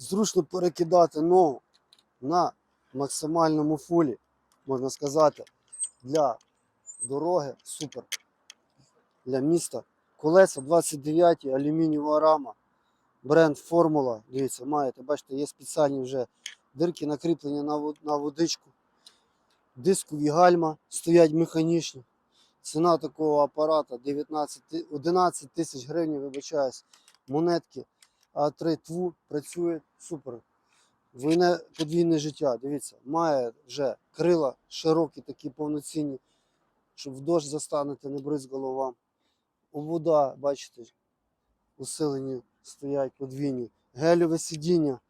зручно перекидати ногу на максимальному фулі, можна сказати, для дороги супер. Для міста. Колеса 29 алюмінієва рама. Бренд Формула. Дивіться, маєте, бачите, є спеціальні вже дирки накріплення на, водичку. Дискові гальма стоять механічні. Ціна такого апарата 19, 11 тисяч гривень, вибачаюсь, монетки. А3 ТВУ працює супер. Двойне подвійне життя. Дивіться, має вже крила широкі, такі повноцінні, щоб в дощ застанете, не бризгало вам. Обвода, бачите, усилені стоять подвійні. Гелеве сидіння,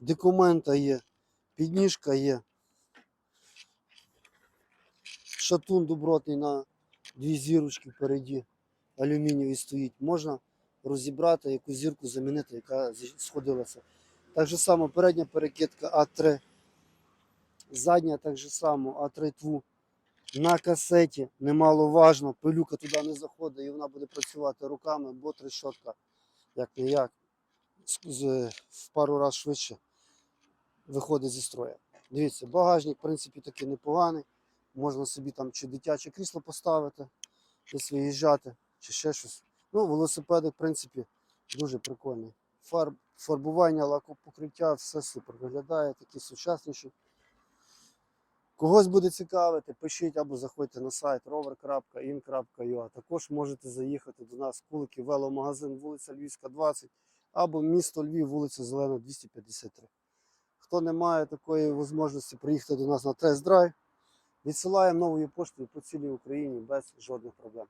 документа є, підніжка є. Шатун добротний на дві зірочки впереді, алюмінієвий стоїть. Можна розібрати, яку зірку замінити, яка сходилася. Так же само передня перекидка А3. Задня так же само А3 ТВУ. На касеті немаловажно, пилюка туди не заходить і вона буде працювати руками, бо трещотка, як не як, в пару разів швидше виходить зі строя. Дивіться, багажник, в принципі, такий непоганий. Можна собі там чи дитяче крісло поставити, десь виїжджати, чи ще щось. Ну, велосипеди, в принципі, дуже прикольний. Фарб, фарбування, лакопокриття, все супер виглядає, такі сучасніші. Когось буде цікавити, пишіть або заходьте на сайт rover.in.ua. Також можете заїхати до нас в Кулики веломагазин, вулиця Львівська, 20, або місто Львів, вулиця Зелена, 253. Хто не має такої можливості приїхати до нас на тест-драйв, відсилаємо новою поштою по цілій Україні без жодних проблем.